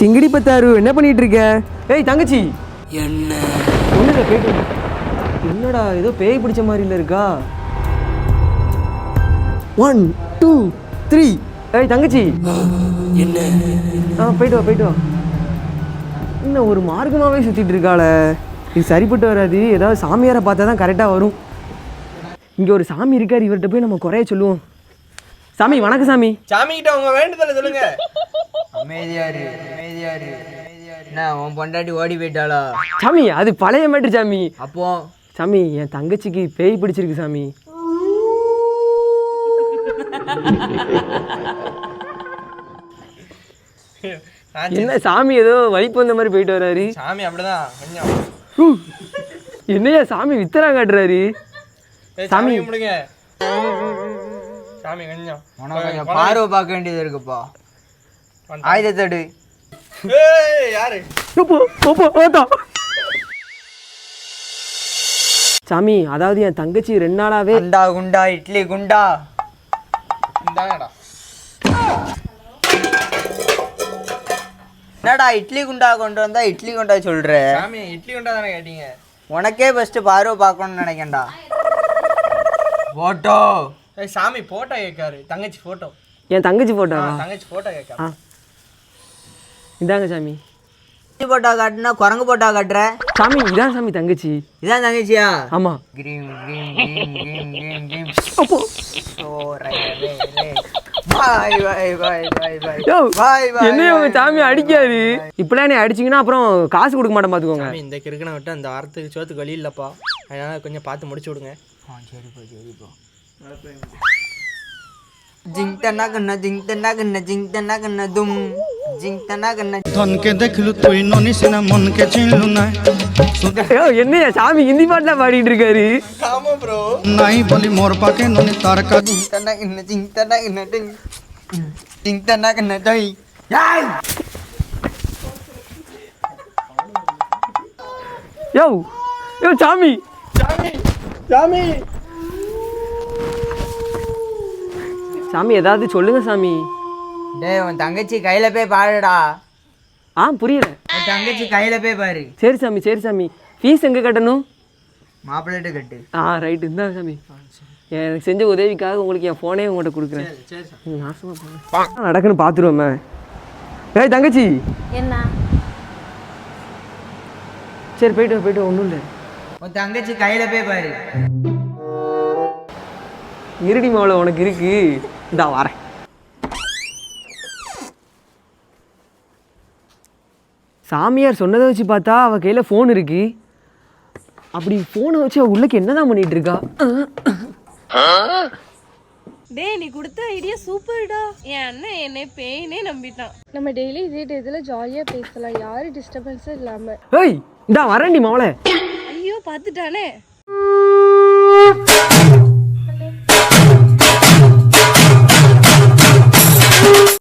சிங்கடி பத்தாரு என்ன பண்ணிட்டு இருக்க? ஏய் தங்கச்சி. என்ன? ஒண்ணுல போயிட்டு. என்னடா ஏதோ பேய் பிடிச்ச மாதிரி இல்ல இருக்கா? ஒன் டூ த்ரீ ஏய் தங்கச்சி. என்ன? ஆ போயிட்டு வா போயிட்டு வா. இன்னும் ஒரு மார்க்கமாகவே சுற்றிட்டு இருக்காள. இது சரிப்பட்டு வராது. ஏதாவது சாமியாரை பார்த்தா தான் கரெக்டாக வரும். இங்கே ஒரு சாமி இருக்கார். இவர்கிட்ட போய் நம்ம குறைய சொல்லுவோம். சாமி வணக்கம் சாமி. சாமி கிட்ட உங்க வேண்டுதலை சொல்லுங்க. அமைதியாரு அமைதியாரு. என்ன உன் பொண்டாட்டி ஓடி போயிட்டாளா? சாமி அது பழைய மேட்ரு சாமி. அப்போ? சாமி என் தங்கச்சிக்கு பேய் பிடிச்சிருக்கு சாமி. என்ன சாமி ஏதோ வலிப்பு வந்த மாதிரி போயிட்டு வராரு. சாமி அப்படிதான் கொஞ்சம். என்னையா சாமி வித்தரா காட்டுறாரு? சாமி. சாமி கொஞ்சம் பார்வை பார்க்க வேண்டியது இருக்குப்பா. ஆயுதத்தடு. ஏய் யாரு. சாமி அதாவது என் தங்கச்சி ரெண்டு நாளாவே குண்டா குண்டா இட்லி குண்டா. இந்தாங்கடா. என்னடா இட்லி குண்டா கொண்டு வந்தா இட்லி குண்டா சொல்ற? சாமி இட்லி கொண்டா தானே கேட்டீங்க? உனக்கே ஃபர்ஸ்ட் பார்வை பார்க்கணும்னு நினைக்கேன்டா போட்டோ. ஏய் சாமி போட்டோ கேட்காரு தங்கச்சி போட்டோ என் தங்கச்சி போட்டாவா தங்கச்சி போட்டோ கேட்காரு இந்தாங்க சாமி. போட்டா காட்டுனா குரங்கு போட்டா காட்டுற? சாமி இதான் சாமி தங்கச்சி. இதான் தங்கச்சியா? ஆமா. Cream cream cream cream cream cream ஓ ரை ரை. சாமி அடிக்காது. இப்பெல்லாம் நீ அடிச்சிங்கன்னா அப்புறம் காசு கொடுக்க மாட்டேன் பார்த்துக்கோங்க. இந்த கிறுக்கனை விட்டு அந்த அறத்துக்கு சோத்துக்கு வழி இல்லைப்பா. கொஞ்சம் பார்த்து முடிச்சு விடுங்க. ஆ சரிப்பா சரிப்பா ஜிங் தன்னா கண்ணா ஜிங் தனக்கே தெக்கிலு தொய் நோனி சின மொன்கே சின்லு நாய் என்னையா சாமி ஹிந்தி பாட்டுலாம் பாடிட்டு இருக்காரு ஆமா ப்ரோ நாய் பலி மோர் பாக்கே நோனி தாரக்கா தனா இன்ன சிங்கதனா இன்ன டிங் சிங்கதனா கண்ண தொய் யாய் யோ யோ சாமி சாமி சாமி சாமி ஏதாவது சொல்லுங்க சாமி டேய் உன் தங்கச்சி கையில போய் பாருடா. ஆ புரியல. உன் தங்கச்சி கையில போய் பாரு. சரி சாமி சரி சாமி. ஃபீஸ் எங்க கட்டணும்? மாப்பிள்ளைட்டு கட்டு. ஆ ரைட்டு இருந்தா சாமி. எனக்கு செஞ்ச உதவிக்காக உங்களுக்கு என் ஃபோனே உங்கள்கிட்ட கொடுக்குறேன். சரி சாமி. ம், நாசமா போங்க நடக்குன்னு பார்த்துருவோமே. ஏய் தங்கச்சி. என்ன? சரி போயிட்டு போயிட்டு ஒன்றும் இல்லை. உன் தங்கச்சி கையில போய் பாரு. இருடி மாவுல உனக்கு இருக்கு. இந்தா வரேன். சாமியார் சொன்னதை வச்சு பார்த்தா அவ கையில் ஃபோன் இருக்கு. அப்படி ஃபோனை வச்சு அவ உள்ளக்கு என்னதான் பண்ணிட்டு இருக்கா? டேய் நீ கொடுத்த ஐடியா சூப்பர்டா என் அண்ணன் என்னை பேயினே நம்பிட்டான். நம்ம டெய்லி இதே டேத்தில் ஜாலியாக பேசலாம். யாரும் டிஸ்டர்பன்ஸும் இல்லாமல் ஏய் இந்தா வரேன்டி மாவளை. ஐயோ பார்த்துட்டானே.